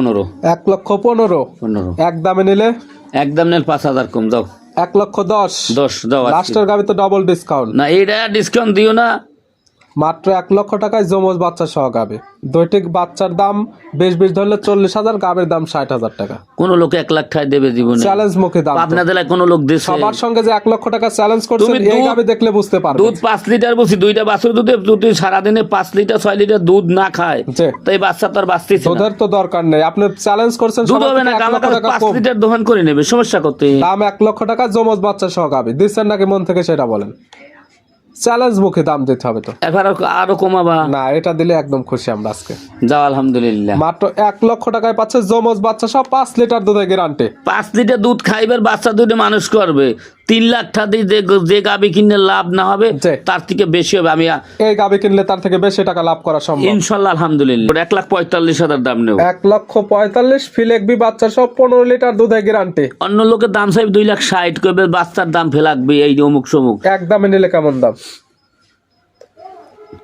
পনেরো। এক লক্ষ পনেরো। পনেরো। এক দামে নিলে? এক দাম নিলে পাঁচ হাজার কম দাও। এক লক্ষ দশ। দশ দাও। লাস্টের গাবি তো ডবল ডিসকাউন্ট না এটা ডিসকাউন্ট দিও না। মাত্র এক লক্ষ টাকায় যমজ বাচ্চা সহ গাবে। দুইটি বাচ্চার দাম বেশ বেশ ধরলে চল্লিশ হাজার গাবের দাম ষাট হাজার টাকা। কোন লোক এক লাখ ঠাই দেবে জীবনে। চ্যালেঞ্জ মুখে দাম জেলায় কোন লোক দিছে। সবার সঙ্গে যে এক লক্ষ টাকা চ্যালেঞ্জ করছেন তুমি এই দুধ- গাবে দেখলে বুঝতে পারবে দুধ পাঁচ লিটার বলছি দুইটা বাছুর দুধে যদি সারাদিনে পাঁচ লিটার ছয় লিটার দুধ না খায়। তো এই বাচ্চা তো আর বাঁচতেছে দুধের তো দরকার নেই। আপনি চ্যালেঞ্জ করছেন দুধ হবে না আমার কাছে পাঁচ লিটার দোকান করে নেবে সমস্যা করতে দাম এক লক্ষ টাকা যমজ বাচ্চা সহ গাবে। দিচ্ছেন নাকি মন থেকে সেটা বলেন। চ্যালেঞ্জ মুখে দাম দিতে হবে তো। এবার আরও কমাবা। না এটা দিলে একদম খুশি আমরা আজকে। যাও আলহামদুলিল্লাহ। মাত্র এক লক্ষ টাকায় পাচ্ছে জমজ বাচ্চা সব পাঁচ লিটার দুধে গ্যারান্টি পাঁচ লিটার দুধ খাইবার বাচ্চা দুধে মানুষ করবে। তিন লাখ টাকা দিয়ে যে গাবি কিনলে লাভ না হবে তার থেকে বেশি হবে। আমি এই গাবি কিনলে তার থেকে বেশি টাকা লাভ করা সম্ভব। ইনশাল্লাহ আলহামদুলিল্লাহ। এক লাখ পঁয়তাল্লিশ হাজার দাম নেব। এক লক্ষ পঁয়তাল্লিশ ফিলেকবি বাচ্চা সব পনেরো লিটার দুধে গ্যারান্টি অন্য লোকের দাম সাহেব দুই লাখ ষাট করবে বাচ্চার দাম ফেলাকবি এই অমুক সমুক এক দামে নিলে কেমন দাম?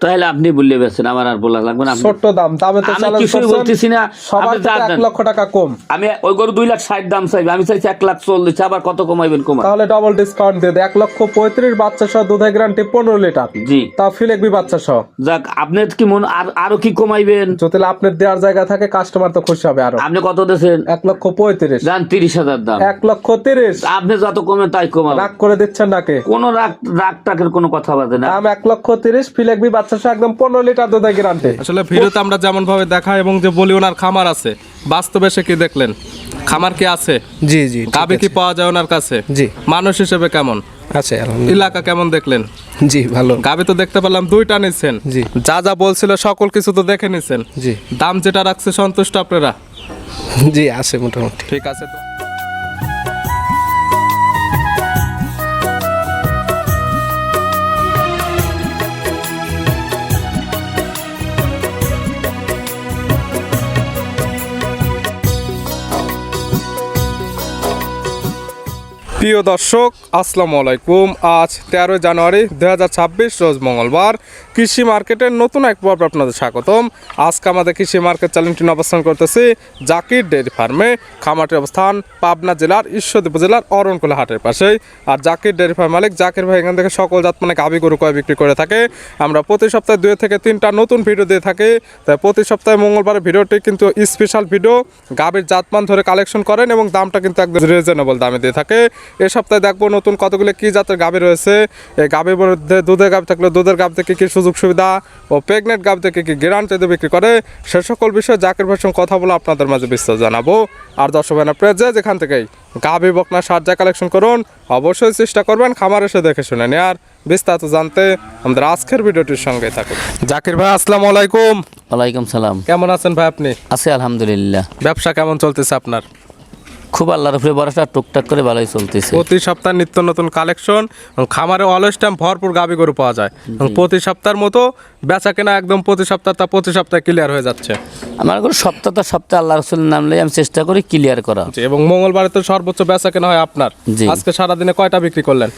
তাহলে আপনি বললে বেছেন আমার আর বলা লাগবে না। ছোট্ট দাম দামে তো আমি কিছুই বলতেছি না সবার থেকে এক লক্ষ টাকা কম। আমি ওই গরু দুই লাখ ষাট দাম চাইবে আমি চাইছি এক লাখ চল্লিশ আবার কত কমাইবেন কমা তাহলে ডবল ডিসকাউন্ট দিয়ে। এক লক্ষ পঁয়ত্রিশ বাচ্চা সহ গ্যারান্টি পনেরো লিটার। জি। ফিলেকবি বাচ্চা সহ। যাক আপনি কি মন আর আরও কি কমাইবেন? যদি আপনার দেওয়ার জায়গা থাকে কাস্টমার তো খুশি হবে আরও। আপনি কত দিয়েছেন? এক লক্ষ পঁয়ত্রিশ। যান তিরিশ হাজার দাম। এক লক্ষ তিরিশ। আপনি যত কমে তাই কমাবেন। রাগ করে দিচ্ছেন নাকি? কোন রাগ রাগ টাকের কোনো কথা বাদে না। দাম এক লক্ষ তিরিশ ফিলেকবি বাচ্চা সহ একদম পনেরো লিটার দুধে গ্যারান্টি আসলে ভিডিওতে আমরা যেমন ভাবে দেখা এবং যে বলি ওনার খামার আছে। বাস্তবে সে কি দেখলেন? খামার কি আছে? জি জি গাবে কি পাওয়া যায় ওনার কাছে? জি। মানুষ হিসেবে কেমন? আছে এলাকা কেমন দেখলেন? জি ভালো। গাবে তো দেখতে পেলাম দুইটা নিচ্ছেন জি। যা যা বলছিল সকল কিছু তো দেখে নিছেন। জি। দাম যেটা রাখছে সন্তুষ্ট আপনারা? জি আছে মোটামুটি। ঠিক আছে তো। প্রিয় দর্শক আসসালামু আলাইকুম। আজ তেরোই জানুয়ারি দু হাজার ছাব্বিশ রোজ মঙ্গলবার। কৃষি মার্কেটের নতুন এক পর্ব আপনাদের স্বাগতম। আজকে আমাদের কৃষি মার্কেট চ্যালেঞ্জটি অবস্থান করতেছি জাকির ডেয়ারি ফার্মে। খামারটির অবস্থান পাবনা জেলার ঈশ্বরদী উপজেলার অরণকুলা হাটের পাশেই। আর জাকির ডেয়ারি ফার্ম মালিক, জাকির ভাই এখান থেকে সকল জাত মানে গাভী গরু কয় বিক্রি করে থাকে। আমরা প্রতি সপ্তাহে দুই থেকে তিনটা নতুন ভিডিও দিয়ে থাকি। তাই প্রতি সপ্তাহে মঙ্গলবার ভিডিওটি কিন্তু স্পেশাল ভিডিও। গাভীর জাতমান ধরে কালেকশন করেন এবং দামটা কিন্তু একদম রিজনেবল দামে দিয়ে থাকে। এ সপ্তাহে দেখব নতুন কতগুলো কি জাতের গাভী রয়েছে। এই গাভীর মধ্যে দুধের গাভী থাকলে দুধের গাভ থেকে কী সুযোগ সুবিধা ও প্রেগনেন্ট গাভ থেকে কি গ্যারান্টিতে বিক্রি করে সে সকল বিষয়ে জাকির ভাইয়ের সঙ্গে কথা বলে আপনাদের মাঝে বিস্তার জানাব। আর দর্শক প্রেস যে যেখান থেকেই গাভী বকনা সার কালেকশন করুন অবশ্যই চেষ্টা করবেন খামার এসে দেখে শুনে নিয়ে আর বিস্তারিত জানতে আমাদের আজকের ভিডিওটির সঙ্গে থাকুন। জাকির ভাই আসসালামু আলাইকুম। ওয়ালাইকুম সালাম। কেমন আছেন ভাই আপনি? আছে আলহামদুলিল্লাহ। ব্যবসা কেমন চলতেছে আপনার? খুব আল্লাহর উপরে ভরসা টুকটাক করে ভালোই চলতেছে। প্রতি সপ্তাহে নিত্য নতুন কালেকশন খামারে অলওয়েজ টাইম ভরপুর গাবি গরু পাওয়া যায়। এবং প্রতি সপ্তাহের মতো বেচা কেনা একদম প্রতি সপ্তাহ তা প্রতি সপ্তাহে ক্লিয়ার হয়ে যাচ্ছে। আমার করে সপ্তাহ তো সপ্তাহে আল্লাহ রসুলের নাম লই আমি চেষ্টা করি ক্লিয়ার করা। এবং মঙ্গলবারে তো সর্বোচ্চ বেচা কেনা হয় আপনার। আজকে সারাদিনে কয়টা বিক্রি করলেন?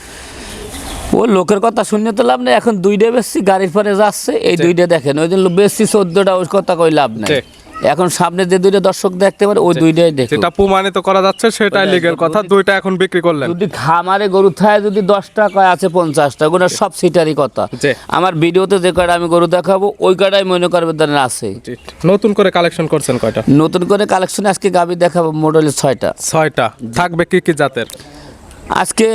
ও লোকের কথা শুনে তো লাভ নেই এখন দুইটা বেশি গাড়ির পরে যাচ্ছে এই দুইটা দেখেন ওই জন্য বেশি চোদ্দটা ওই কথা কই লাভ নাই। এখন সামনে যে দুইটা দর্শক দেখতে পারে ওই দুইটাই দেখে যেটা প্রমাণিত করা যাচ্ছে সেটাই লিগের কথা দুইটা এখন বিক্রি করলেন। যদি খামারে গরু থাকে যদি দশটা কয় আছে পঞ্চাশটা ওগুলো সব সিটারই কথা। আমার ভিডিওতে যে কয়টা আমি গরু দেখাবো ওই কয়টাই মনে করবে ধরেন আছে। নতুন করে কালেকশন করছেন কয়টা? নতুন করে কালেকশন আজকে গাবি দেখাবো মডেলের ছয়টা। ছয়টা। থাকবে কি কি জাতের? আজকে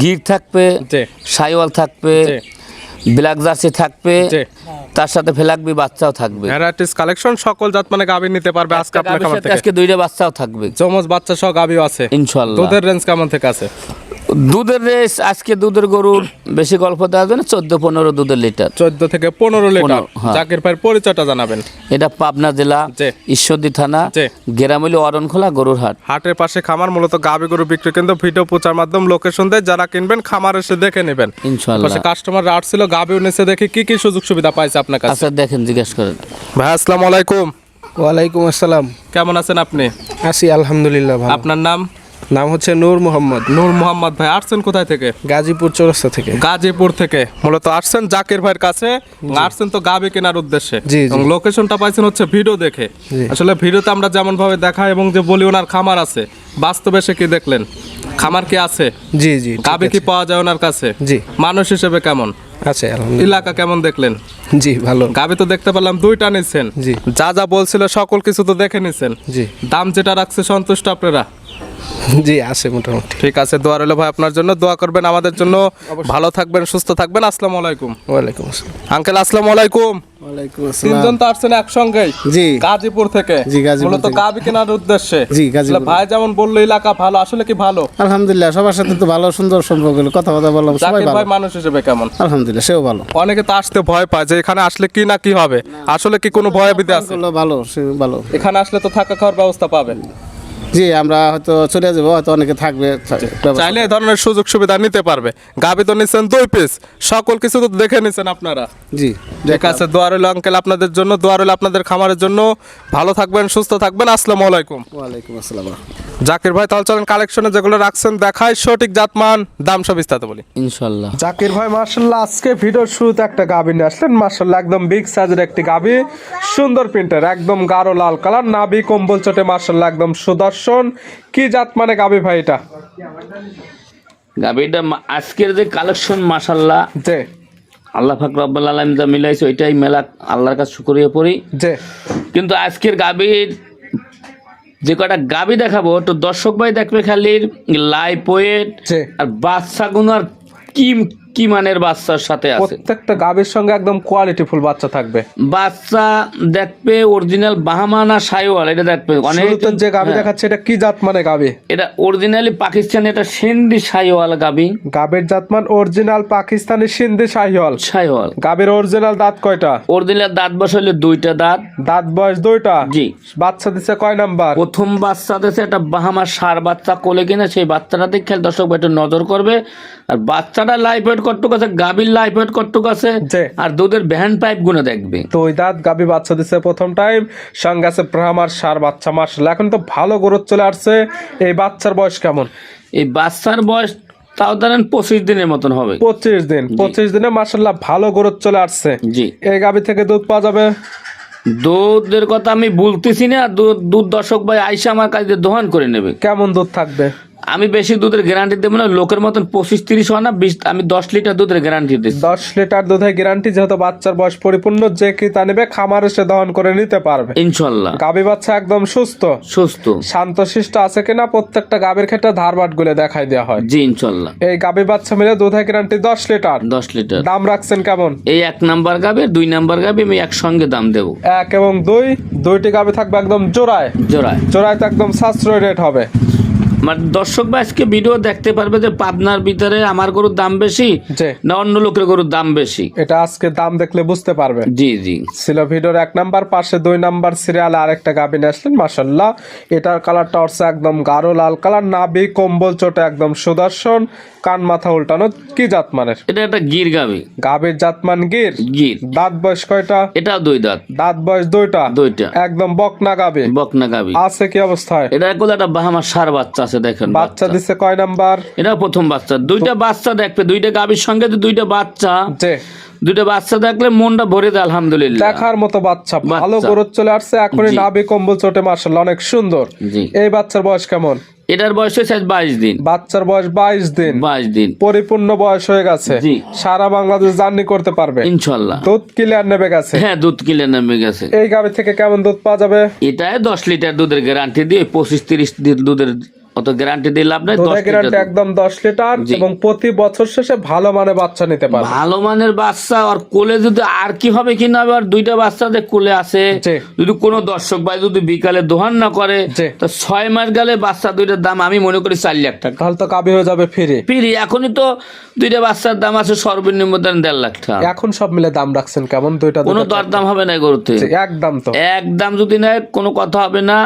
গির থাকবে। সাইওয়াল থাকবে। ব্ল্যাক জার্সি থাকবে তার সাথে ফেলাকবি বাচ্চাও থাকবে। ভ্যারাইটিস কালেকশন সকল জাত মানে গাবি নিতে পারবে আজকে আপনার গাভীর খামার থেকে। আজকে দুইটা বাচ্চাও থাকবে। চমচ বাচ্চা সহ গাবিও আছে। ইনশাল্লাহ। দুধের রেঞ্জ কেমন থেকে আছে? দুধের রেস আজকে দুধের গরুর বেশি গল্প দেওয়া যাবে না চোদ্দ পনেরো দুধের লিটার। চোদ্দ থেকে পনেরো লিটার। হ্যাঁ। জাকির ভাইয়ের পরিচয়টা জানাবেন। এটা পাবনা জেলা। ঈশ্বরদী থানা। গেরামলি অরণখোলা গরুর হাট। হাটের পাশে খামার মূলত গাবি গরু বিক্রি কিন্তু ভিডিও প্রচার মাধ্যম লোকেশন দেয় যারা কিনবেন খামার এসে দেখে নেবেন। ইনশাল্লাহ পাশে কাস্টমার রাট ছিল গাবিও নিচে দেখে কি কি সুযোগ সুবিধা পাইছে আপনার কাছে? আচ্ছা দেখেন জিজ্ঞেস করেন। ভাই আসসালামু আলাইকুম। ওয়ালাইকুম আসসালাম। কেমন আছেন আপনি? আছি আলহামদুলিল্লাহ আপনার নাম? নাম হচ্ছে নূর মোহাম্মদ। নূর মোহাম্মদ ভাই আসছেন কোথায় থেকে? গাজীপুর চৌরাস্তা থেকে। গাজীপুর থেকে। মূলত আসছেন জাকির ভাইয়ের কাছে। আসছেন তো গাবি কেনার উদ্দেশ্যে। এবং লোকেশনটা পাইছেন হচ্ছে ভিডিও দেখে। আসলে ভিডিওতে আমরা যেমন ভাবে দেখাই এবং যে বলি ওনার খামার আছে। বাস্তবে সে কি দেখলেন? খামার কি আছে? জি জি গাবি কি পাওয়া যায় ওনার কাছে? জি। মানুষ হিসেবে কেমন? আছে এলাকা কেমন দেখলেন? জি ভালো। গাবি তো দেখতে পেলাম দুইটা নিচ্ছেন জি। যা যা বলছিল সকল কিছু তো দেখে নিছেন। জি। দাম যেটা রাখছে সন্তুষ্ট আপনারা? জি আছে মোটামুটি। ঠিক আছে দোয়া রইল ভাই আপনার জন্য। দোয়া করবেন আমাদের জন্য। ভালো থাকবেন সুস্থ থাকবেন। আসসালামু আলাইকুম। ওয়ালাইকুম আসসালাম। আঙ্কেল আসসালামু আলাইকুম। ওয়ালাইকুম তিনজন তো আসছেন একসঙ্গেই। জি। গাজীপুর থেকে। জি, গাজীপুর মূলত। গাবি কেনার উদ্দেশ্যে। জি, গাজীপুর। ভাই যেমন বলল এলাকা ভালো আসলে কি ভালো? আলহামদুলিল্লাহ সবার সাথে তো ভালো সুন্দর সম্পর্ক হলো। কথা কথা বললাম সবাই ভালো ভাই মানুষ হিসেবে কেমন? আলহামদুলিল্লাহ সেও ভালো। অনেকে তো আসতে ভয় পায় যে এখানে আসলে কি না কি হবে। আসলে কি কোনো ভয় বিধে আছে? ভালো সে ভালো। এখানে আসলে তো থাকা খাওয়ার ব্যবস্থা পাবেন। জি আমরা হয়তো চলে যাব হয়তো অনেকে থাকবে চাইলে এই ধরনের সুযোগ সুবিধা নিতে পারবে। গাবি তো নিচ্ছেন দুই পিস সকল কিছু তো দেখে নিচ্ছেন আপনারা। জি ঠিক আছে দোয়া রইল আঙ্কেল আপনাদের জন্য দোয়া রইল আপনাদের খামারের জন্য। ভালো থাকবেন সুস্থ থাকবেন আসসালামু আলাইকুম। ওয়ালাইকুম আসসালাম। জাকির ভাই তাহলে চলেন কালেকশনে যেগুলো রাখছেন দেখায় সঠিক জাতমান দাম সব বিস্তারিত বলি। ইনশাল্লাহ জাকির ভাই মার্শাল্লাহ আজকে ভিডিওর শুরুতে একটা গাবি নিয়ে আসলেন। মার্শাল্লাহ একদম বিগ সাইজের একটি গাবি। সুন্দর প্রিন্টের একদম গাঢ় লাল কালার নাবি কম্বল চটে মার্শাল্লাহ একদম সুদর্শন কি জাত মানে গাবি ভাই এটা? গাবিটা আজকের যে কালেকশন মাসাল্লাহ যে আল্লাহ ফাকর রব্বাল আলম যা মিলাইছে ওইটাই মেলা আল্লাহর কাছে শুকরিয়া পড়ি। যে কিন্তু আজকের গাবির যে কটা গাবি দেখাবো তো দর্শক ভাই দেখবে খালি লাইভ ওয়েট যে আর বাচ্চাগুলো আর কি কি মানের বাচ্চার সাথে আছে? প্রত্যেকটা গাবির সঙ্গে একদম কোয়ালিটিফুল বাচ্চা থাকবে। বাচ্চা দেখবে অরিজিনাল বাহামা না সাইওয়াল এটা দেখবে। অনেক যে গাবি হ্যাঁ, দেখাচ্ছে এটা কি জাত মানে গাবি এটা অরিজিনালি পাকিস্তানি এটা সিন্ধি সাইওয়াল গাবি গাবের জাত মান অরিজিনাল পাকিস্তানি সিন্ধি শাহিওয়াল সাইওয়াল। গাবির অরিজিনাল দাঁত কয়টা? অরিজিনাল দাঁত বসাইলে দুইটা দাঁত। দাঁত বয়স দুইটা? জি। বাচ্চা দিচ্ছে কয় নাম্বার? প্রথম বাচ্চা দিয়েছে একটা বাহামা সার বাচ্চা কোলে কিনা সেই বাচ্চাটা দেখে দর্শক একটু নজর করবে। আর বাচ্চাটা লাইফ কটুক আছে গাভীর লাইফ ওয়েট কটুক আছে। আর দুধের ভ্যান পাইপগুলো দেখবে। তো ওই দাঁত গাবি বাচ্চা দিচ্ছে প্রথম টাইম সঙ্গে আছে ব্রাহ্মার সার বাচ্চা মার্শাল এখন তো ভালো গ্রোথ চলে আসছে এই বাচ্চার বয়স কেমন? এই বাচ্চার বয়স তাও ধরেন পঁচিশ দিনের মতন হবে। পঁচিশ দিন পঁচিশ দিনে মার্শাল্লাহ ভালো গ্রোথ চলে আসছে। জি। এই গাবি থেকে দুধ পাওয়া যাবে? দুধের কথা আমি বলতেছি না দুধ দুধ দর্শক ভাই আইসা আমার কাছে দোহান করে নেবে। কেমন দুধ থাকবে? আমি বেশি দুধের গ্যারান্টি দেবো না লোকের মতন পঁচিশ তিরিশ হয় না বিশ আমি দশ লিটার দুধের গ্যারান্টি দিচ্ছি। দশ লিটার দুধের গ্যারান্টি যেহেতু বাচ্চার বয়স পরিপূর্ণ যে কি তা নেবে খামারে সে দহন করে নিতে পারবে। ইনশাল্লাহ। গাবি বাচ্চা একদম সুস্থ। সুস্থ। শান্তশিষ্ট আছে কিনা প্রত্যেকটা গাবির ক্ষেত্রে ধারবাট গুলে দেখাই দেওয়া হয়। জি ইনশাল্লাহ। এই গাবি বাচ্চা মিলে দুধের গ্যারান্টি দশ লিটার। দশ লিটার। দাম রাখছেন কেমন? এই এক নাম্বার গাবে দুই নাম্বার গাবি আমি একসঙ্গে দাম দেবো। এক এবং দুই দুইটি গাবি থাকবে একদম জোড়ায়। জোড়ায়। জোড়ায় তো একদম সাশ্রয় রেট হবে। মানে দর্শক বা আজকে ভিডিও দেখতে পারবে যে পাবনার ভিতরে আমার গরুর দাম বেশি না অন্য লোকের গরুর দাম বেশি? এটা আজকে দাম দেখলে বুঝতে পারবে। জি জি। ছিল ভিডিওর এক নাম্বার পাশে দুই নাম্বার সিরিয়ালে আরেকটা গাবি নিয়ে আসলেন মাসাল্লাহ এটার কালারটা হচ্ছে একদম গাঢ় লাল কালার নাবি কম্বল চোটে একদম সুদর্শন কান মাথা উল্টানো কি জাত জাতমানের? এটা একটা গির গাবি গাবির জাতমান গির? গির। দাঁত বয়স কয়টা? এটা দুই দাঁত। দাঁত বয়স দুইটা? দুইটা। একদম বকনা গাবি বকনা গাবি আছে কি অবস্থায়? এটা কোলে একটা বাহামার সার বাচ্চা আছে দেখেন বাচ্চা দিচ্ছে কয় নাম্বার? এটা প্রথম বাচ্চা। দুইটা বাচ্চা দেখবে দুইটা গাবির সঙ্গে দুইটা বাচ্চা। দুইটা বাচ্চা দেখলে মনটা ভরে দেয় আলহামদুলিল্লাহ। দেখার মতো বাচ্চা। ভালো বাচ্চা। চলে আসছে এখনই। নাবি কম্বল চোটে মার্শাল্লাহ অনেক সুন্দর। জি। এই বাচ্চার বয়স কেমন? এটার বয়স হয়েছে বাইশ দিন। বাচ্চার বয়স বাইশ দিন। বাইশ দিন। পরিপূর্ণ বয়স হয়ে গেছে। সারা বাংলাদেশ জার্নি করতে পারবে। ইনশাল্লাহ দুধ ক্লিয়ার নেবে গেছে। হ্যাঁ দুধ কিলে নেমে গেছে। এই গাবি থেকে কেমন দুধ পাওয়া যাবে? এটাই দশ লিটার দুধের গ্যারান্টি দিয়ে পঁচিশ তিরিশ দিন দুধের অত গ্যারান্টি দিয়ে লাভ নাই দুধের গ্যারান্টি একদম দশ লিটার এবং প্রতি বছর শেষে ভালো মানে বাচ্চা নিতে পারবে। ভালো মানের বাচ্চা আর কোলে যদি আর কি হবে কি না আর দুইটা বাচ্চা যে কোলে আছে যদি কোনো দর্শক ভাই যদি বিকালে দোহান না করে তো ছয় মাস গেলে বাচ্চা দুইটার দাম আমি মনে করি চার লাখ টাকা। তাহলে তো কাবি হয়ে যাবে ফিরে। ফিরি এখনই তো দুইটা বাচ্চার দাম আছে সর্বনিম্ন দাম দেড় লাখ টাকা। এখন সব মিলে দাম রাখছেন কেমন? দুইটা কোনো দুটো? দরদাম হবে না গরুতে। একদম তো। একদম যদি নেয় কোনো কথা হবে না।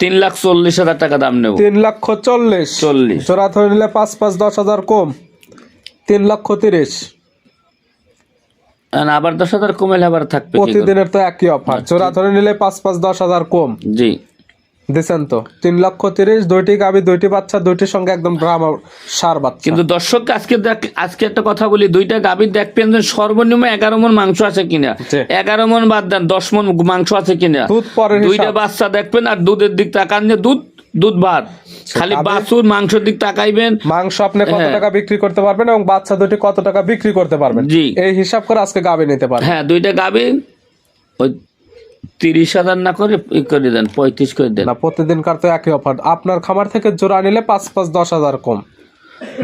তিন লাখ চল্লিশ হাজার টাকা দাম নেব। তিন লক্ষ চল্লিশ। চল্লিশ। জোড়া ধরে নিলে পাঁচ পাঁচ দশ হাজার কম। তিন লক্ষ তিরিশ। আর আবার দশ হাজার কমেলে আবার থাকবে প্রতিদিনের তো একই অফার জোড়া ধরে নিলে পাঁচ পাঁচ দশ হাজার কম। জি। দিছেন তো তিন লক্ষ তিরিশ দুইটি গাবি দুইটি বাচ্চা দুইটির সঙ্গে একদম ব্রাহ্মা সার বাচ্চা। কিন্তু দর্শককে আজকে দেখ আজকে একটা কথা বলি দুইটা গাভীর দেখবেন যে সর্বনিম্ন এগারো মন মাংস আছে কিনা। এগারো মন বাদ দেন দশ মন মাংস আছে কিনা। দুধ পরের দুইটা বাচ্চা দেখবেন আর দুধের দিক তাকান যে দুধ দুধ ভাত খালি বাছুর মাংসের দিক তাকাইবেন। মাংস আপনি কত হ্যাঁ। টাকা বিক্রি করতে পারবেন এবং বাচ্চা দুটি কত টাকা বিক্রি করতে পারবেন? জি। এই হিসাব করে আজকে গাবি নিতে পারবেন হ্যাঁ দুইটা গাভী ওই তিরিশ হাজার না করে করে দেন, পঁয়ত্রিশ করে দেন। না, প্রতিদিনকার তো একই অফার আপনার খামার থেকে জোড়া নিলে পাঁচ পাঁচ দশ হাজার কম।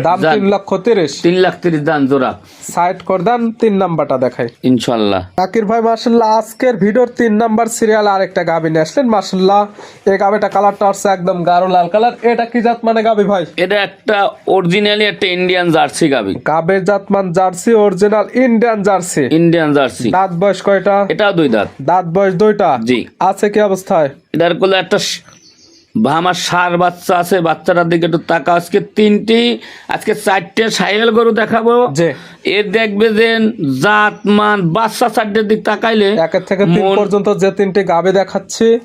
দাম। তিন লক্ষ তিরিশ তিন লাখ তিরিশ দান জোড়া। সাইড তিন নাম্বারটা দেখাই। ইনশাল্লাহ। জাকির ভাই মার্শাল্লাহ আজকের ভিডিওর তিন নাম্বার সিরিয়াল আরেকটা গাবি নিয়ে আসলেন মার্শাল্লাহ এই গাবিটা কালারটা হচ্ছে একদম গাঢ় লাল কালার এটা কি জাত মানে গাবি ভাই? এটা একটা অরিজিনালি একটা ইন্ডিয়ান জার্সি গাভী গাবের জাতমান jersey original Indian jersey Indian jersey দাঁত বয়স কয়টা? এটাও দুই দাঁত। দাঁত বয়স দুইটা? জি। আছে কি অবস্থায়? এটার কোলে একটা স- আমার সার বাচ্চা আছে বাচ্চাটার দিকে একটু তাকা আজকে তিনটি আজকে চারটে সাইকেল গরু দেখাবো। এর দেখবে যে জাত মান বাচ্চা চারটের দিক তাকাইলে একের থেকে তিন পর্যন্ত যে তিনটি গাবে দেখাচ্ছি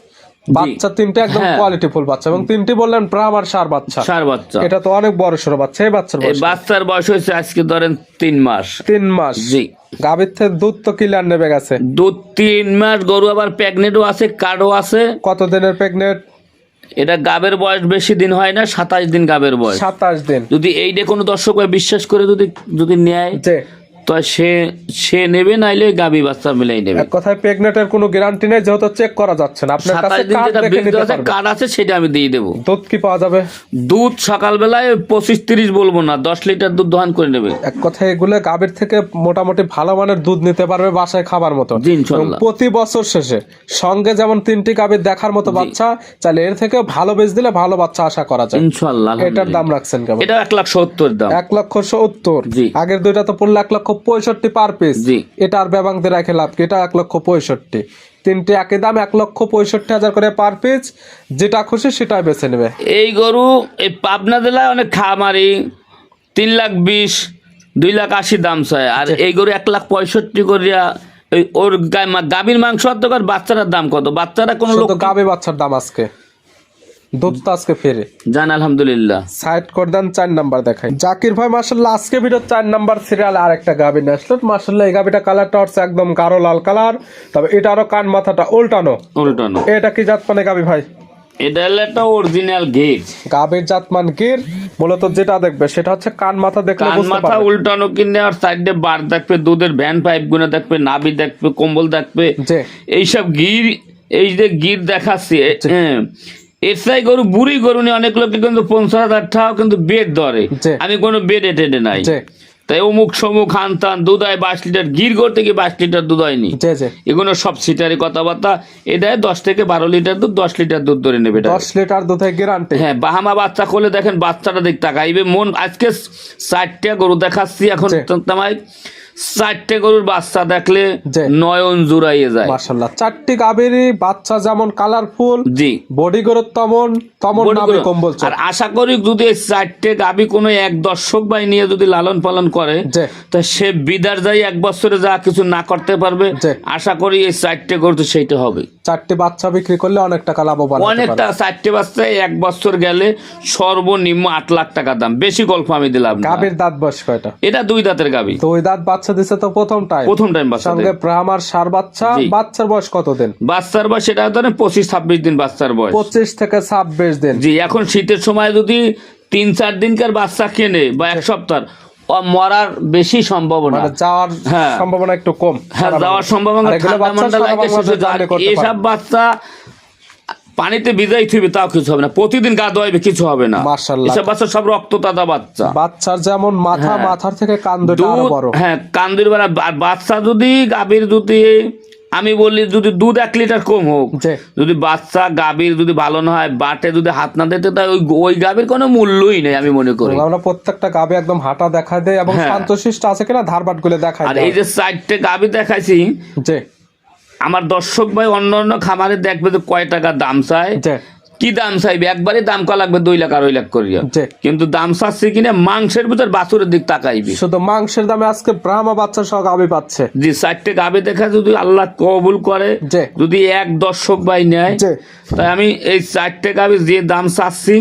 বাচ্চা তিনটে একদম হ্যাঁ। বাচ্চা। এবং তিনটি বললেন সার বাচ্চা। সার বাচ্চা। এটা তো অনেক বড় সড়ো বাচ্চা। এই বাচ্চার বয়স বাচ্চার বয়স হয়েছে আজকে ধরেন তিন মাস। তিন মাস। জি। গাভীর থেকে দুধ তো কিলার নেবে গেছে। দু তিন মাস গরু আবার প্রেগনেন্টও আছে কার্ডও আছে। কত দিনের প্রেগনেন্ট এটা গাবের বয়স বেশি দিন হয় না সাতাশ দিন গাবের বয়স। সাতাশ দিন। যদি এইটা কোনো দর্শক বিশ্বাস করে যদি যদি নেয় তো সে সে নেবে নাইলে গাবি বাচ্চা মিলাই নেবে। এক কথায় কোনো গ্যারান্টি নেই যেহেতু চেক করা যাচ্ছে না। আপনার কাছে কার্ড দেখে নিতে আছে পারবেন কার্ড আছে সেটা আমি দিয়ে দেবো। দুধ কি পাওয়া যাবে? দুধ সকালবেলায় পঁচিশ তিরিশ বলব না দশ লিটার দুধ দোহান করে নেবে। এক কথায় এগুলো গাভীর থেকে মোটামুটি ভালো মানের দুধ নিতে পারবে বাসায় খাবার মতো। প্রতি বছর শেষে সঙ্গে যেমন তিনটি গাভীর দেখার মতো বাচ্চা তাহলে এর থেকে ভালো বেচ দিলে ভালো বাচ্চা আশা করা যায়। ইনশাল্লাহ এটার দাম রাখছেন কেমন? এটা এক লাখ সত্তর দাম। এক লক্ষ সত্তর। জি। আগের দুইটা তো পড়ল এক লক্ষ পঁয়ষট্টি পার পিস। এটা আর ব্যবাংতে রাখে লাভ কি? এটা এক লক্ষ পঁয়ষট্টি। তিনটে একই দাম এক লক্ষ পঁয়ষট্টি হাজার করে পার পিস যেটা খুশি সেটাই বেছে নেবে। এই গরু এই পাবনা জেলায় অনেক খামারি তিন লাখ বিশ দুই লাখ আশি দাম চায়। আর এই গরু এক লাখ পঁয়ষট্টি করিয়া ওই ওর গাভীর মাংস অত কর বাচ্চাটার দাম কত? বাচ্চারা কোনো লোক গাবে বাচ্চার দাম আজকে। দুধ তো আজকে ফেরে। জান আলহামদুলিল্লাহ। সাইড করে দেন চার নাম্বার দেখাই। জাকির ভাই মার্শাল্লাহ আজকে ভিডিও চার নাম্বার সিরিয়াল আর একটা গাবি নিয়ে আসলো। মার্শাল্লাহ এই গাবিটা কালারটা হচ্ছে একদম গাঢ় লাল কালার তবে এটা আরও কান মাথাটা উল্টানো। উল্টানো। এটা কি জাত মানে গাবি ভাই? এটা হলো একটা অরিজিনাল গেট গাবের জাতমান গির। মূলত যেটা দেখবে সেটা হচ্ছে কান মাথা দেখলে কান মাথা উল্টানো কিনে আর সাইডে বার দেখবে দুধের ভ্যান পাইপগুলো দেখবে নাভি দেখবে কম্বল দেখবে। এইসব গির এই যে গির দেখাচ্ছে হ্যাঁ এসআই গরু বুড়ি গরু নিয়ে অনেক লোকে কিন্তু পঞ্চাশ হাজার টাকা কিন্তু বেড ধরে। আমি কোনো বেড এটেডে নাই। তাই অমুক সমুক হান টান দুধ হয় বাইশ লিটার গির করতে গিয়ে বাইশ লিটার দুধ হয়নি। এগুলো সব সিটারি কথাবার্তা। এটা দশ থেকে বারো লিটার দুধ দশ লিটার দুধ ধরে নেবে এটা। দশ লিটার দুধের গ্যারান্টি হ্যাঁ বাহামা বাচ্চা করলে দেখেন বাচ্চাটা দেখ তাকাইবে। মন আজকে চারটে গরু দেখাচ্ছি এখন। তোমায়। চারটে গরুর বাচ্চা দেখলে নয়ন জুড়াইয়ে যায়। মার্শাল্লাহ চারটি গাভীরই বাচ্চা যেমন কালারফুল জি। বডি গরু তেমন তেমন নামে। কম্বল আর আশা করি যদি এই চারটে গাবি কোনো এক দর্শক ভাই নিয়ে যদি লালন পালন করে তা সে বিদার যাই এক বছরে যা কিছু না করতে পারবে। আশা করি এই চারটে গরু তো সেইটা হবে চারটি বাচ্চা বিক্রি করলে অনেক টাকা লাভবান অনেকটা। চারটে বাচ্চায় এক বছর গেলে সর্বনিম্ন আট লাখ টাকা দাম। বেশি গল্প আমি দিলাম। গাভীর দাঁত বয়স কয়টা? এটা দুই দাঁতের গাবি তো ওই দাঁত বাচ্চা দিছে তো প্রথম টাইম প্রথম টাইম বাচ্চা সঙ্গে। ব্রাহ্মার সার বাচ্চা। বাচ্চার বয়স কতদিন? বাচ্চার বয়স সেটা ধরেন পঁচিশ ছাব্বিশ দিন বাচ্চার বয়স। পঁচিশ থেকে ছাব্বিশ দিন। জি এখন শীতের সময় যদি তিন চার দিনকার বাচ্চা কেনে বা এক সপ্তাহ মরার বেশি সম্ভাবনা। মানে যাওয়ার হ্যাঁ। সম্ভাবনা একটু কম হ্যাঁ যাওয়ার সম্ভাবনা বাচ্চা এসব পানিতে ভিজাই থিবে তাও কিছু হবে না। প্রতিদিন গা ধোয়াবে কিছু হবে না। মাশাআল্লাহ। এসব বাচ্চা সব রক্ত তাজা বাচ্চা। বাচ্চার যেমন মাথা হ্যাঁ। মাথার থেকে কান দুটো বড়। হ্যাঁ কান্দির বেলা বাচ্চা যদি গাভীর যদি আমি বলি যদি দুধ এক লিটার কম হোক যদি বাচ্চা গাভীর যদি ভালো না হয় বাটে যদি হাত না দিতে তাই ওই ওই গাভীর কোনো মূল্যই নেই আমি মনে করি। আমরা প্রত্যেকটা গাবে একদম হাঁটা দেখা দেয় এবং হ্যাঁ। শান্তশিষ্ট আছে কিনা ধারবাটগুলো দেখা আর এই যে চারটে গাভী দেখাইছি আমার দর্শক ভাই অন্য অন্য খামারে দেখবে যে কয় টাকা দাম চায়। কি দাম চাইবে? একবারে দাম করা লাগবে দুই লাখ আড়াই লাখ করিয়া। কিন্তু দাম চাচ্ছি কিনা মাংসের ভিতর বাছুরের দিক তাকাইবি। শুধু মাংসের দামে আজকে ব্রাহ্মা বাচ্চা সহ গাবি পাচ্ছে। জি চারটে গাবে দেখা যদি আল্লাহ কবুল করে। যদি এক দর্শক বাই নেয়। তাই আমি এই চারটে গাবে যে দাম চাচ্ছি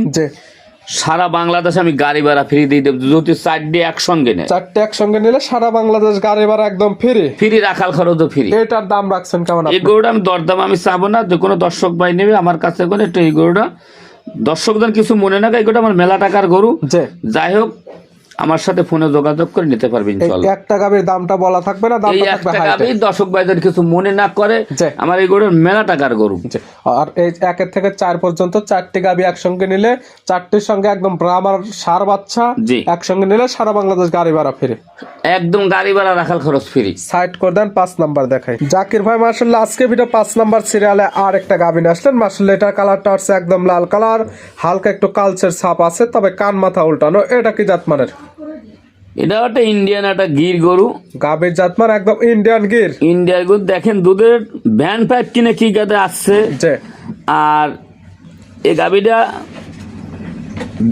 সারা বাংলাদেশ আমি গাড়ি ভাড়া ফ্রি দিয়ে দেবো। যদি চারটে একসঙ্গে নেই চারটে একসঙ্গে নিলে সারা বাংলাদেশ গাড়ি ভাড়া একদম ফ্রি ফ্রি রাখাল খরচও ফ্রি এটার দাম রাখছেন কেমন এই গরুটা আমি দরদাম আমি চাবো না। যে কোনো দর্শক ভাই নেবে আমার কাছে করে এই গরুটা। দর্শকদের কিছু মনে না এই গরুটা আমার মেলা টাকার গরু। যে যাই হোক আমার সাথে ফোনে যোগাযোগ করে নিতে পারবে একটা গাবির দামটা বলা থাকবে না দামটা থাকবে হাইটে। দর্শক ভাইদের কিছু মনে না করে। আমার এই গরুর মেলা টাকার গরু। আর এই একের থেকে চার পর্যন্ত চারটি গাবি একসঙ্গে নিলে চারটির সঙ্গে একদম ব্রাহ্মার সার বাচ্চা জি। একসঙ্গে নিলে সারা বাংলাদেশ গাড়ি ভাড়া ফিরে। একদম গাড়ি ভাড়া রাখাল খরচ ফ্রি। সাইড করে দেন পাঁচ নাম্বার দেখাই। জাকির ভাই মার্শাল্লাহ আজকে ভিডিও পাঁচ নাম্বার সিরিয়ালে আর একটা গাবি নিয়ে আসলেন। মার্শাল্লাহ এটার কালারটা হচ্ছে একদম লাল কালার হালকা একটু কালচের ছাপ আছে তবে কান মাথা উল্টানো এটা কি জাতমানের? এটা একটা ইন্ডিয়ান একটা গির গরু। গাবির জাতমান একদম ইন্ডিয়ান গির। ইন্ডিয়ার গরু দেখেন দুধের ভ্যান পাইপ কিনে কি গাতে আসছে? আর এই গাবিটা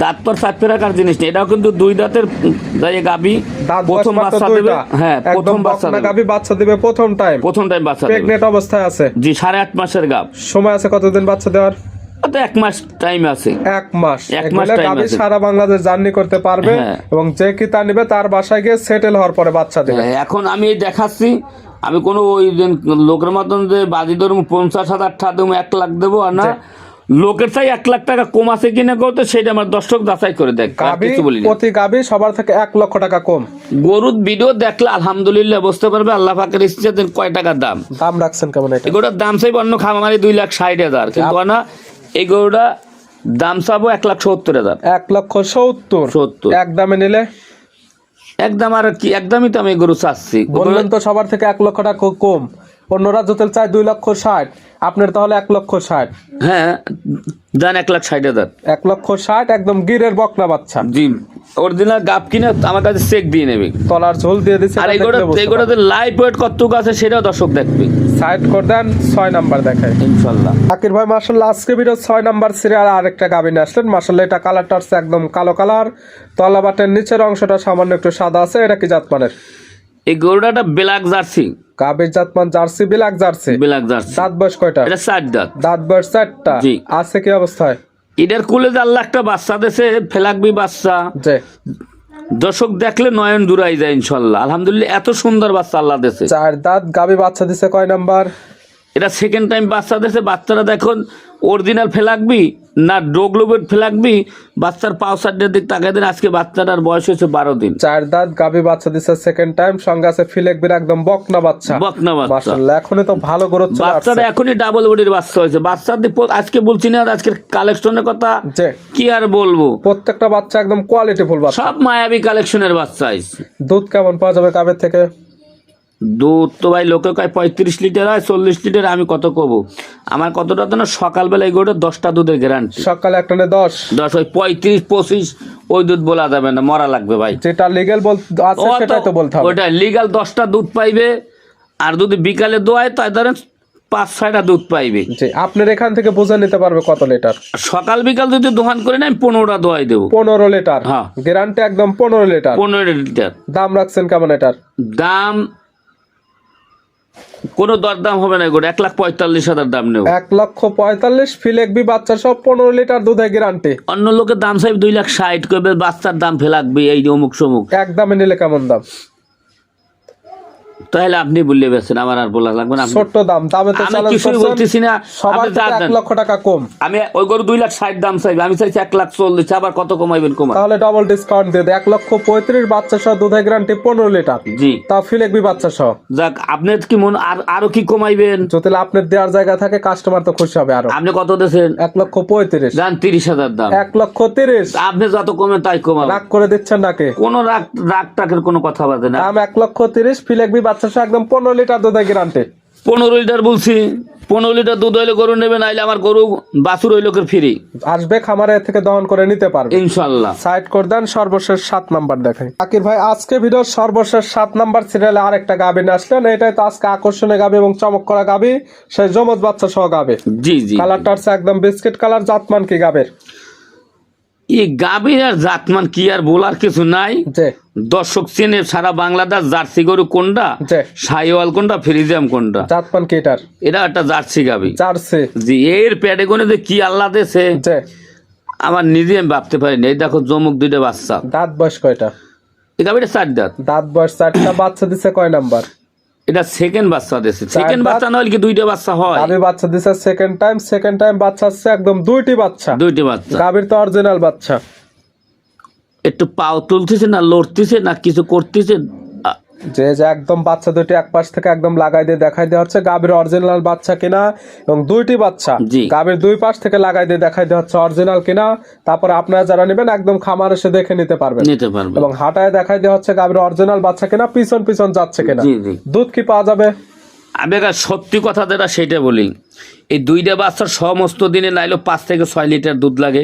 দাঁত পর রাখার জিনিস নেই। এটাও কিন্তু দুই দাঁতের যাই গাবি প্রথম বাচ্চা দেবে। হ্যাঁ প্রথম বাচ্চা দেবে। গাবি বাচ্চা দিবে প্রথম টাইম প্রথম টাইম বাচ্চা দেবে। অবস্থায় আছে। জি সাড়ে আট মাসের গাব সময় আছে কতদিন বাচ্চা দেওয়ার? তো এক মাস টাইম আছে। এক মাস। এক মাস গাভী আছে। সারা বাংলাদেশ জার্নি করতে পারবে হ্যাঁ। এবং যে কি তা নিবে তার বাসায় গিয়ে সেটেল হওয়ার পরে বাচ্চা দেবে। হ্যাঁ, এখন আমি দেখাচ্ছি আমি কোনো ওই লোকের মতন যে বাজি ধরুন পঞ্চাশ হাজার দেবো এক লাখ দেবো আর না লোকের চাই এক লাখ টাকা কম আছে কিনা করতে সেটা আমার দর্শক যাচাই করে দেখ কিছু বলি প্রতি গাভী সবার থেকে এক লক্ষ টাকা কম। গরুর ভিডিও দেখলে আলহামদুলিল্লাহ বুঝতে পারবে আল্লাহ পাকের ইচ্ছে কয় টাকার দাম। দাম রাখছেন কেমন এটা? দাম চাইব অন্য খামারি দুই লাখ ষাট হাজার কিন্তু না এই গরুটা দাম চাবো এক লাখ সত্তর হাজার। এক লক্ষ সত্তর। সত্তর। এক দামে নিলে? একদম আর কি একদমই তো আমি গরু চাচ্ছি। বললেন তো সবার থেকে এক লক্ষ টাকা কম। অন্যরা যদি চায় দুই লক্ষ ষাট। আপনার তাহলে এক লক্ষ ষাট। হ্যাঁ দেন এক লাখ ষাট হাজার এক লক্ষ ষাট একদম গিরের বকনা বাচ্চা। জি অরিজিনাল গাপ কিনে আমার কাছে চেক দিয়ে নেবে। তলার ঝোল দিয়ে দিচ্ছে আর এগুলো এগুলোতে লাইভ ওয়েট কতটুক আছে সেটাও দর্শক দেখবে। সাইড করে দেন ছয় নাম্বার দেখায়। ইনশাল্লাহ। আকির ভাই মার্শাল্লাহ আজকে ভিডিও ছয় নাম্বার সিরিয়াল আরেকটা গাবিনে আসলেন। মার্শাল্লাহ এটা কালারটা হচ্ছে একদম কালো কালার তলা বাটের নিচের অংশটা সামান্য একটু সাদা আছে এটা কি জাতমানের? এই গরুটা একটা ব্ল্যাক জার্সি গাবির জাতমান jersey black jersey? Black jersey. দাঁত বয়স কয়টা? এটা চার দাঁত। দাঁত বয়স চারটা? জি। আছে কি অবস্থায়? এটার কুলে যে আল্লাহ একটা বাচ্চা দেশে ফেলাকবি বাচ্চা। দর্শক দেখলে নয়ন জুড়াই যায় ইনশাল্লাহ। আলহামদুলিল্লাহ এত সুন্দর বাচ্চা আল্লাহ দেশে চার দাঁত গাবি বাচ্চা দিছে কয় নাম্বার? এটা সেকেন্ড টাইম বাচ্চা দেশে বাচ্চারা দেখুন অরিজিনাল ফেলাকবি না ডোগলোবেট ফেলাকবি বাচ্চার পাও সাইডের দিক তাকাই দেন আজকে বাচ্চাটার বয়স হয়েছে বারো দিন। চার দাঁত গাবি বাচ্চা দিচ্ছে সেকেন্ড টাইম সঙ্গে আছে ফিলেক বির একদম বকনা বাচ্চা। বকনা বাচ্চা। এখনই তো ভালো গ্রোথ চলে বাচ্চাটা এখনই ডাবল বডির বাচ্চা হয়েছে। বাচ্চার আজকে বলছি না আজকের কালেকশনের কথা। কি আর বলব? প্রত্যেকটা বাচ্চা একদম কোয়ালিটি ফুল বাচ্চা। সব মায়াবী কালেকশনের বাচ্চা আছে দুধ কেমন পাওয়া যাবে গাবের থেকে? দুধ তো ভাই লোকে কয় পঁয়ত্রিশ লিটার হয় চল্লিশ লিটার আমি কত কব? আমার কতটা তো না সকালবেলা এগুলো দশটা দুধের গ্যারান্টি সকালে একটা নে দশ? দশ ওই পঁয়ত্রিশ পঁচিশ ওই দুধ বলা যাবে না মরা লাগবে ভাই। যেটা লিগেল সেটাই তো বলতে হবে। ওটা লিগাল দশটা দুধ পাইবে আর যদি বিকালে দোয়ায় তাই ধরেন পাঁচ ছয়টা দুধ পাইবে। আপনার এখান থেকে বুঝে নিতে পারবে কত লিটার। সকাল বিকাল যদি দোকান করে না আমি পনেরোটা দোয়াই দেবো। পনেরো লিটার। হ্যাঁ। গ্যারান্টি একদম পনেরো লিটার। পনেরো লিটার। দাম রাখছেন কেমন এটার? দাম কোনো দরদাম হবে না এগুলো এক লাখ পঁয়তাল্লিশ হাজার দাম নেব। এক লক্ষ পঁয়তাল্লিশ ফিলেকবি বাচ্চা সব পনেরো লিটার দুধে গ্যারান্টি অন্য লোকের দাম সাহেব দুই লাখ ষাট করবে বাচ্চার দাম ফেলাকবে এই যে অমুক সমুক এক দামে নিলে কেমন দাম? তাহলে আপনি বললে বেছেন আমার আর বলা লাগবে না। ছোট্ট দাম দামে তো আমি কিছুই বলতেছি না, সবার এক লক্ষ টাকা কম। আমি ওই গরু দুই লাখ ষাট দাম চাইবে আমি চাইছি এক লাখ চল্লিশ আবার কত কমাইবেন কমা তাহলে ডবল ডিসকাউন্ট দিয়ে দেয়। এক লক্ষ পঁয়ত্রিশ বাচ্চা সহ গ্যারান্টি পনেরো লিটার। জি। ফিলেকবি বাচ্চা সহ। যাক আপনার কি মন আর আরও কি কমাইবেন? যদি আপনার দেওয়ার জায়গা থাকে কাস্টমার তো খুশি হবে আরও। আপনি কত দেশেন এক লক্ষ পঁয়ত্রিশ। যান তিরিশ হাজার দাম। এক লক্ষ তিরিশ। আপনি যত কমে তাই কমাবেন। রাগ করে দিচ্ছেন নাকি? কোনো রাগ রাগ টাকের কোনো কথা বাজে না। দাম এক লক্ষ তিরিশ ফিলেকবি বাচ্চা একদম পনেরো লিটার দুধে গ্যারান্টি পনেরো লিটার বলছি পনেরো লিটার দুধ হইলে গরু নেবে নাইলে আমার গরু বাছুর ওই লোকের ফ্রি? আসবে খামারে থেকে দহন করে নিতে পারবে। ইনশাল্লাহ সাইড করে দেন সর্বশেষ সাত নাম্বার দেখাই। আকির ভাই আজকে ভিডিওর সর্বশেষ সাত নাম্বার সিরিয়ালে আরেকটা গাবি নিয়ে আসলেন। এটাই তো আজকে আকর্ষণীয় গাবি এবং চমক করা গাবি। সেই জমজ বাচ্চা সহ গাবে। জি জি কালারটা হচ্ছে একদম বিস্কিট কালার জাতমান কি গাবের? এই গাভীর আর জাতমান কি আর বলার কিছু নাই? দর্শক চেনে সারা বাংলাদেশ জার্সি গরু কোনটা? সাইওয়াল কোনটা ফ্রিজিয়াম কোনটা? জাতমান কি এটার? এটা একটা জার্সি গাভী। জার্সি। জি এর প্যাডে কোনে যে কি আল্লাহ যে আমার নিজে আমি ভাবতে পারিনি। এই দেখো জমুক দুইটা বাচ্চা। দাঁত বয়স কয়টা? এই গাভীটা চার দাঁত। দাঁত বয়স চারটা বাচ্চা দিছে কয় নাম্বার? এটা সেকেন্ড বাচ্চা দিছে। সেকেন্ড? বাচ্চা নয় কি দুইটা বাচ্চা হয়? গাভি বাচ্চা দিছে সেকেন্ড টাইম সেকেন্ড টাইম বাচ্চা আছে একদম দুইটি বাচ্চা। দুইটি বাচ্চা। গাভীর তো অরিজিনাল বাচ্চা। একটু পাও তুলতেছে না লড়তেছে না কিছু করতেছে? যে যে একদম বাচ্চা দুটি এক পাশ থেকে একদম লাগাই দিয়ে দেখাই দেওয়া হচ্ছে। গাভীর অরিজিনাল বাচ্চা কিনা এবং দুইটি বাচ্চা। গাভীর দুই পাশ থেকে লাগাই দিয়ে দেখাই দেওয়া হচ্ছে অরিজিনাল কিনা। তারপরে আপনারা যারা নেবেন একদম খামার এসে দেখে নিতে পারবেন। নিতে এবং হাটায় দেখাই দেওয়া হচ্ছে গাভীর অরিজিনাল বাচ্চা কিনা পিছন পিছন যাচ্ছে কিনা। দুধ কি পাওয়া যাবে? আমি একটা সত্যি কথা যেটা সেটা বলি। এই দুইটা বাচ্চার সমস্ত দিনে নাইলে পাঁচ থেকে ছয় লিটার দুধ লাগে।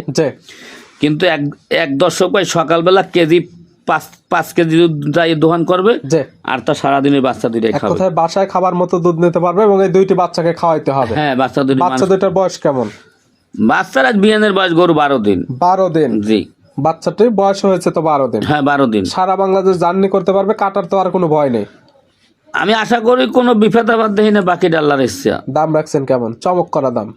কিন্তু এক এক দর্শক ভাই সকালবেলা কেজি পাঁচ পাঁচ কেজি দুধ যাই দোকান করবে আর তা বাচ্চা দুইটাই খাবে। কথায় বাসায় খাবার মতো দুধ নিতে পারবে এবং এই দুইটি বাচ্চাকে খাওয়াইতে হবে। হ্যাঁ বাচ্চা দুটি বাচ্চা বয়স কেমন? বাচ্চার আজ বিয়ানের বয়স গরু বারো দিন। বারো দিন? জি। বাচ্চাটির বয়স হয়েছে তো বারো দিন। হ্যাঁ বারো দিন। সারা বাংলাদেশ জার্নি করতে পারবে কাটার তো আর কোনো ভয় নেই। আমি আশা করি কোনো বিপদ আবার দেখি না বাকি ডাল্লার ইচ্ছা। দাম রাখছেন কেমন? চমক করা দাম।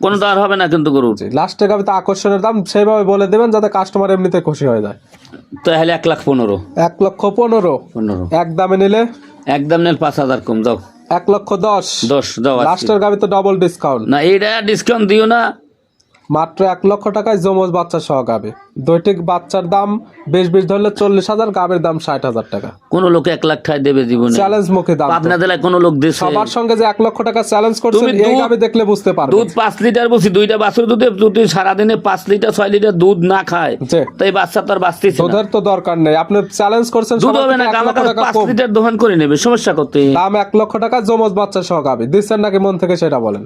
কোনো দার হবে না কিন্তু গরুর। লাস্টে গাবে তো আকর্ষণের দাম সেভাবে বলে দেবেন যাতে কাস্টমার এমনিতে খুশি হয়ে যায়। তো হলে এক লাখ পনেরো। এক লক্ষ পনেরো। পনেরো। এক দামে নিলে? একদম নিলে পাঁচ হাজার কম দাও। এক লক্ষ দশ। দশ যাও লাস্টের লাস্টের গাবিতে ডবল ডিসকাউন্ট না এইটা ডিসকাউন্ট দিও না মাত্র এক লক্ষ টাকায় জমজ বাচ্চা সহ গাবে। দুইটি বাচ্চার দাম বেশ বেশ ধরলে চল্লিশ হাজার গাবের দাম ষাট হাজার টাকা। কোন লোক এক লাখ ঠাই দেবে জীবনে। চ্যালেঞ্জ মুখে দাম জেলায় কোনো লোক দেশে সবার সঙ্গে যে এক লক্ষ টাকা চ্যালেঞ্জ করছেন এই গাবে দেখলে বুঝতে পারবে। দুধ পাঁচ লিটার বলছি দুইটা বাছুর দুধে যদি সারাদিনে পাঁচ লিটার ছয় লিটার দুধ না খায়। যে। তো এই বাচ্চা তো আর বাঁচতেছে দুধের তো দরকার নেই। আপনি চ্যালেঞ্জ করছেন দুধ হবে না থেকে এক আমার কাছে পাঁচ লিটার দোকান করে নেবে সমস্যা করতে দাম এক লক্ষ টাকা জমজ বাচ্চা সহ গাবে। দিচ্ছেন নাকি মন থেকে সেটা বলেন?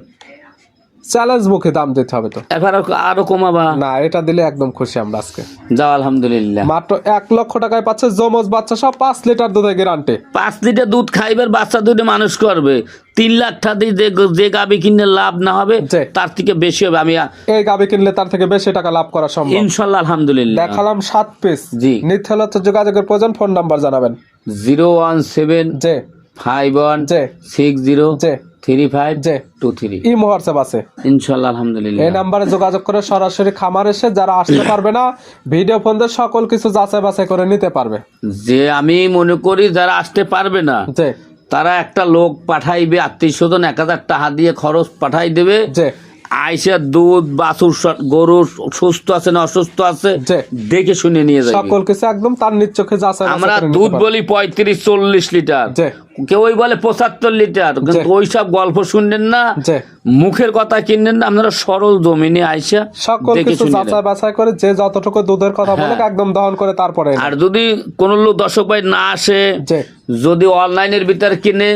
চ্যালেঞ্জ মুখে দাম দিতে হবে তো। এবার আরও কমাবা। না এটা দিলে একদম খুশি আমরা আজকে। যাও আলহামদুলিল্লাহ। মাত্র এক লক্ষ টাকায় পাচ্ছে জমজ বাচ্চা সব পাঁচ লিটার দুধের গ্যারান্টি। পাঁচ লিটার দুধ খাইবার বাচ্চা দুধে মানুষ করবে। তিন লাখ টাকা দিয়ে যে যে গাবি কিনলে লাভ না হবে। তার থেকে বেশি হবে। আমি এই গাবি কিনলে তার থেকে বেশি টাকা লাভ করা সম্ভব। ইনশাল্লাহ আলহামদুলিল্লাহ। দেখালাম সাত পিস জি। হলে হচ্ছে যোগাযোগের প্রয়োজন ফোন নাম্বার জানাবেন। Zero one seven five one six zero three five two three. WhatsApp আছে। ইনশাল্লাহ আলহামদুলিল্লাহ। এই নাম্বারে যোগাযোগ করে সরাসরি খামার এসে যারা আসতে পারবে না ভিডিও ফোন দিয়ে সকল কিছু যাচাই বাছাই করে নিতে পারবে। যে আমি মনে করি যারা আসতে পারবে না যে তারা একটা লোক পাঠাইবে আত্মীয় স্বজন এক হাজার টাকা দিয়ে খরচ পাঠাই দেবে। আইসা দুধ বাছুর গরু সুস্থ আছে না অসুস্থ আছে দেখে শুনে নিয়ে যাবে। সকল কিছু একদম তার নিজ চোখে যাচাই আমরা দুধ বলি পঁয়ত্রিশ চল্লিশ লিটার। কেউ ওই বলে পঁচাত্তর লিটার কিন্তু ওইসব গল্প শুনলেন না মুখের কথা কিনলেন না আপনারা সরল জমিনে আইসা সকল কিছু যাচাই বাছাই করে যে যতটুকু দুধের কথা বলে হ্যাঁ। একদম দহন করে তারপরে আর যদি কোন লোক দর্শক ভাই না আসে যদি অনলাইনের ভিতরে কিনে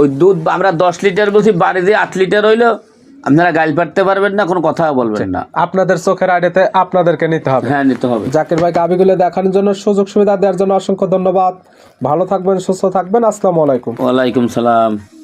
ওই দুধ আমরা দশ লিটার বলছি বাড়িতে আট লিটার হইল আপনারা গাইল পাঠতে পারবেন না কোনো কথা বলবেন না। আপনাদের চোখের আড়েতে আপনাদেরকে নিতে হবে। হ্যাঁ নিতে হবে। জাকির ভাইকে আবিগুলো দেখানোর জন্য সুযোগ সুবিধা দেওয়ার জন্য অসংখ্য ধন্যবাদ। ভালো থাকবেন সুস্থ থাকবেন। আসসালামু আলাইকুম। ওয়ালাইকুম সালাম।